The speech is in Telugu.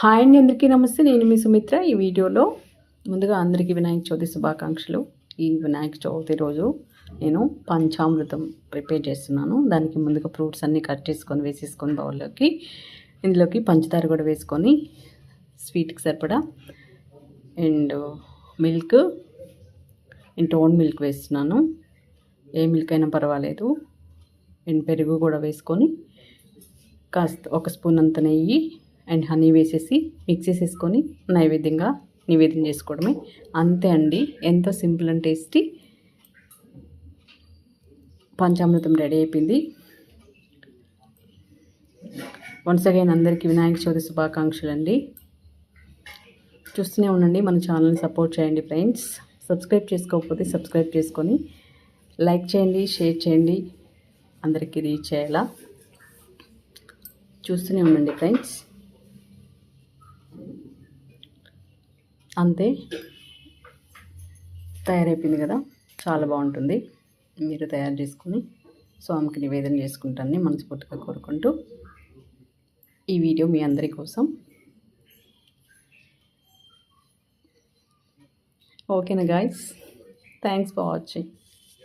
హాయ్ అండి అందరికీ నమస్తే. నేను మీ సుమిత్ర. ఈ వీడియోలో ముందుగా అందరికీ వినాయక చవితి శుభాకాంక్షలు. ఈ వినాయక చవితి రోజు నేను పంచామృతం ప్రిపేర్ చేస్తున్నాను. దానికి ముందుగా ఫ్రూట్స్ అన్నీ కట్ చేసుకొని వేసేసుకొని బౌల్లోకి ఇందులోకి పంచదార కూడా వేసుకొని స్వీట్కి సరిపడా and milk and tone milk వేస్తున్నాను. ఏ మిల్క్ అయినా పర్వాలేదు. అండ్ పెరుగు కూడా వేసుకొని కాస్త ఒక స్పూన్ అంత నెయ్యి అండ్ హనీ వేసేసి మిక్స్ చేసేసుకొని నైవేద్యంగా నివేదన చేసుకోవడమే. అంతే అండి. ఎంతో సింపుల్ అండ్ టేస్టీ. పంచామృతం రెడీ అయిపోయింది. వన్స్ అగైన్ అందరికీ వినాయక చవితి శుభాకాంక్షలు అండి చూస్తూనే ఉండండి. మన ఛానల్ని సపోర్ట్ చేయండి ఫ్రెండ్స్. సబ్స్క్రైబ్ చేసుకోకపోతే సబ్స్క్రైబ్ చేసుకొని లైక్ చేయండి షేర్ చేయండి. అందరికీ రీచ్ అయ్యేలా చూస్తూనే ఉండండి ఫ్రెండ్స్. అంతే. తయారైపోయింది కదా. చాలా బాగుంటుంది. మీరు తయారు చేసుకుని స్వామికి నివేదన చేసుకుంటానని మనస్ఫూర్తిగా కోరుకుంటూ ఈ వీడియో మీ అందరి కోసం. ఓకేనా గాయస్ థ్యాంక్స్ ఫర్ వాచింగ్